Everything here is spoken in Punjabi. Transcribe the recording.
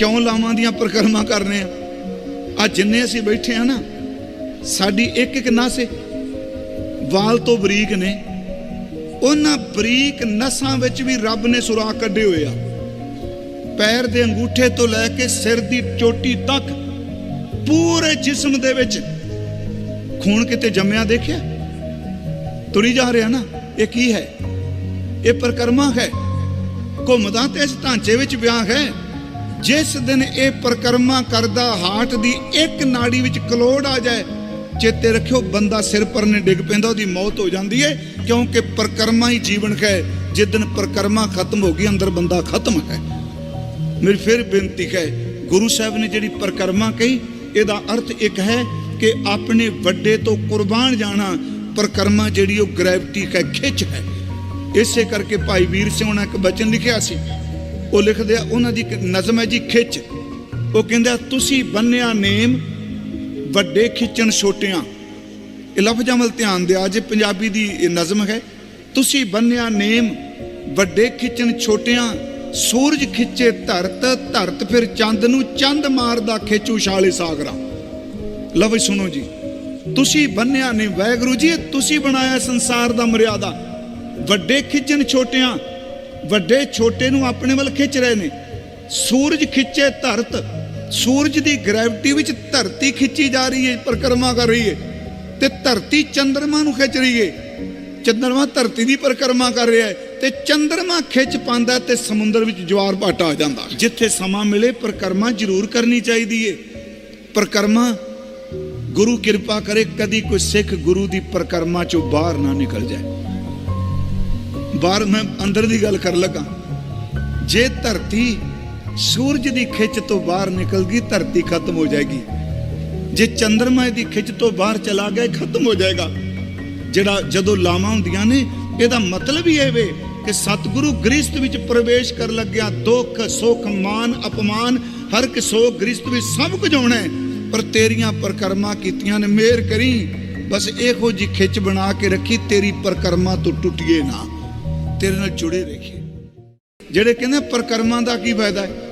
ਕਿਉਂ ਲਾਵਾਂ ਦੀਆਂ ਪਰਿਕਰਮਾ ਕਰਨੇ ਆ ਆ ਜਿੰਨੇ ਅਸੀਂ ਬੈਠੇ ਆ ਨਾ, ਸਾਡੀ ਇੱਕ ਇੱਕ ਨਸ ਵਾਲ ਤੋਂ ਬਰੀਕ ਨੇ। ਉਹਨਾਂ ਬਰੀਕ ਨਸਾਂ ਵਿੱਚ ਵੀ ਰੱਬ ਨੇ ਸੁਰਾਖ ਕੱਢੇ ਹੋਏ ਆ। ਪੈਰ ਦੇ ਅੰਗੂਠੇ ਤੋਂ ਲੈ ਕੇ ਸਿਰ ਦੀ ਚੋਟੀ ਤੱਕ ਪੂਰੇ ਜਿਸਮ ਦੇ ਵਿੱਚ ਖੂਨ ਕਿਤੇ ਜੰਮਿਆ ਦੇਖਿਆ? ਤੁਰੀ ਜਾ ਰਿਹਾ ਨਾ, ਇਹ ਕੀ ਹੈ? ਇਹ ਪਰਕਰਮਾ ਹੈ। ਘੁੰਮਦਾ ਤੇ ਇਸ ਢਾਂਚੇ ਵਿੱਚ ਵਿਆਹ ਹੈ। ਜਿਸ ਦਿਨ ਇਹ ਪਰਕਰਮਾ ਕਰਦਾ ਹਾਰਟ ਦੀ ਇੱਕ ਨਾੜੀ ਵਿੱਚ ਕਲੋੜ ਆ ਜਾਏ, ਚੇਤੇ ਰੱਖਿਓ ਬੰਦਾ ਸਿਰ ਪਰਨੇ ਡਿੱਗ ਪੈਂਦਾ, ਉਹਦੀ ਮੌਤ ਹੋ ਜਾਂਦੀ ਹੈ ਕਿਉਂਕਿ ਪਰਕਰਮਾ ਹੀ ਜੀਵਨ ਹੈ। ਜਿਸ ਦਿਨ ਪਰਕਰਮਾ ਖਤਮ ਹੋ ਗਈ, ਅੰਦਰ ਬੰਦਾ ਖਤਮ ਹੈ। ਮੇਰੀ ਫਿਰ ਬੇਨਤੀ ਹੈ, ਗੁਰੂ ਸਾਹਿਬ ਨੇ ਜਿਹੜੀ ਪਰਕਰਮਾ ਕਹੀ, ਇਹਦਾ ਅਰਥ ਇੱਕ ਹੈ ਕਿ ਆਪਣੇ ਵੱਡੇ ਤੋਂ ਕੁਰਬਾਨ ਜਾਣਾ, ਪਰਕਰਮਾ ਜਿਹੜੀ ਉਹ ਗ੍ਰੈਵਿਟੀ ਹੈ, ਖਿੱਚ ਹੈ। ਇਸੇ ਕਰਕੇ ਭਾਈ ਵੀਰ ਸਿੰਘ ਨੇ ਇੱਕ ਬਚਨ ਲਿਖਿਆ ਸੀ ਉਹ ਲਿਖਦੇ ਆ, ਉਹਨਾਂ ਦੀ ਇੱਕ ਨਜ਼ਮ ਹੈ ਜੀ, ਖਿੱਚ। ਉਹ ਕਹਿੰਦਾ ਤੁਸੀਂ ਬੰਨਿਆ ਨੇਮ, ਵੱਡੇ ਖਿੱਚਣ ਛੋਟਿਆਂ। ਇਹ ਲਫ਼ਜ਼ਾਂ ਵੱਲ ਧਿਆਨ ਦਿਆ ਜੇ ਪੰਜਾਬੀ ਦੀ ਇਹ ਨਜ਼ਮ ਹੈ। ਤੁਸੀਂ ਬੰਨਿਆ ਨੇਮ, ਵੱਡੇ ਖਿੱਚਣ ਛੋਟਿਆਂ, ਸੂਰਜ ਖਿੱਚੇ ਧਰਤ ਧਰਤ ਫਿਰ ਚੰਦ ਨੂੰ ਚੰਦ ਮਾਰਦਾ ਖਿੱਚੂ ਉਛਾਲੇ ਸਾਗਰਾ। ਲਫ਼ਜ਼ ਸੁਣੋ ਜੀ, ਤੁਸੀਂ ਬੰਨਿਆ ਨੇ ਵੈਗਰੂ ਜੀ ਤੁਸੀਂ ਬਣਾਇਆ ਸੰਸਾਰ ਦਾ ਮਰਿਆਦਾ। ਵੱਡੇ ਖਿੱਚਣ ਛੋਟਿਆਂ ਵੱਡੇ ਛੋਟੇ ਨੂੰ ਆਪਣੇ ਵੱਲ ਖਿੱਚ ਰਹੇ ਨੇ। ਸੂਰਜ ਖਿੱਚੇ ਧਰਤ, ਸੂਰਜ ਦੀ ਗ੍ਰੈਵਿਟੀ ਵਿੱਚ ਧਰਤੀ ਖਿੱਚੀ ਜਾ ਰਹੀ ਹੈ, ਪਰਕਰਮਾ ਕਰ ਰਹੀ ਹੈ। ਤੇ ਧਰਤੀ ਚੰਦਰਮਾ ਨੂੰ ਖਿੱਚ ਰਹੀ ਹੈ। ਚੰਦਰਮਾ ਧਰਤੀ ਦੀ ਪਰਕਰਮਾ ਕਰ ਰਿਹਾ ਹੈ ਤੇ ਚੰਦਰਮਾ ਖਿੱਚ ਪਾਉਂਦਾ ਤੇ ਸਮੁੰਦਰ ਵਿੱਚ ਜਵਾਰ ਭਾਟਾ ਆ ਜਾਂਦਾ। ਜਿੱਥੇ ਸਮਾਂ ਮਿਲੇ, ਪਰਕਰਮਾ ਜ਼ਰੂਰ ਕਰਨੀ ਚਾਹੀਦੀ ਹੈ। ਪਰਕਰਮਾ, ਗੁਰੂ ਕਿਰਪਾ ਕਰੇ ਕਦੀ ਕੋਈ ਸਿੱਖ ਗੁਰੂ ਦੀ ਪਰਕਰਮਾ ਚੋਂ ਬਾਹਰ ਨਾ ਨਿਕਲ ਜਾਏ। ਬਾਹਰ ਮੈਂ ਅੰਦਰ ਦੀ ਗੱਲ ਕਰਨ ਲੱਗਾ। ਜੇ ਧਰਤੀ ਸੂਰਜ ਦੀ ਖਿੱਚ ਤੋਂ ਬਾਹਰ ਨਿਕਲ ਗਈ ਧਰਤੀ ਖਤਮ ਹੋ ਜਾਏਗੀ। ਜੇ ਚੰ드ਰਮਾ ਦੀ ਖਿੱਚ ਤੋਂ ਬਾਹਰ ਚਲਾ ਗਿਆ ਖਤਮ ਹੋ ਜਾਏਗਾ। ਜਿਹੜਾ ਜਦੋਂ ਲਾਵਾਂ ਹੁੰਦੀਆਂ ਨੇ, ਇਹਦਾ ਮਤਲਬ ਹੀ ਇਹ ਵੇ ਕਿ ਸਤਿਗੁਰੂ ਗ੍ਰਸਤ ਵਿੱਚ ਪ੍ਰਵੇਸ਼ ਕਰਨ ਲੱਗਿਆ। ਦੁੱਖ, ਸੁੱਖ ਮਾਨ ਅਪਮਾਨ, ਹਰ ਇੱਕ ਸੋਗ ਗ੍ਰਸਤ ਵਿੱਚ ਸਭ ਕੁਝ ਆਉਣਾ ਪਰ ਤੇਰੀਆਂ ਪਰਕਰਮਾ ਕੀਤੀਆਂ ਨੇ, ਮਿਹਰ ਕਰੀ। ਬਸ ਇਹੋ ਜੀ ਖਿੱਚ ਬਣਾ ਕੇ ਰੱਖੀ, ਤੇਰੀ ਪਰਕਰਮਾ ਤੋਂ ਟੁੱਟੀਏ ਨਾ। ਤੇਰੇ ਨਾਲ ਜੁੜੇ ਰਹੀਏ। ਜਿਹੜੇ ਕਹਿੰਦੇ ਪਰਕਰਮਾ ਦਾ ਕੀ ਫਾਇਦਾ ਹੈ?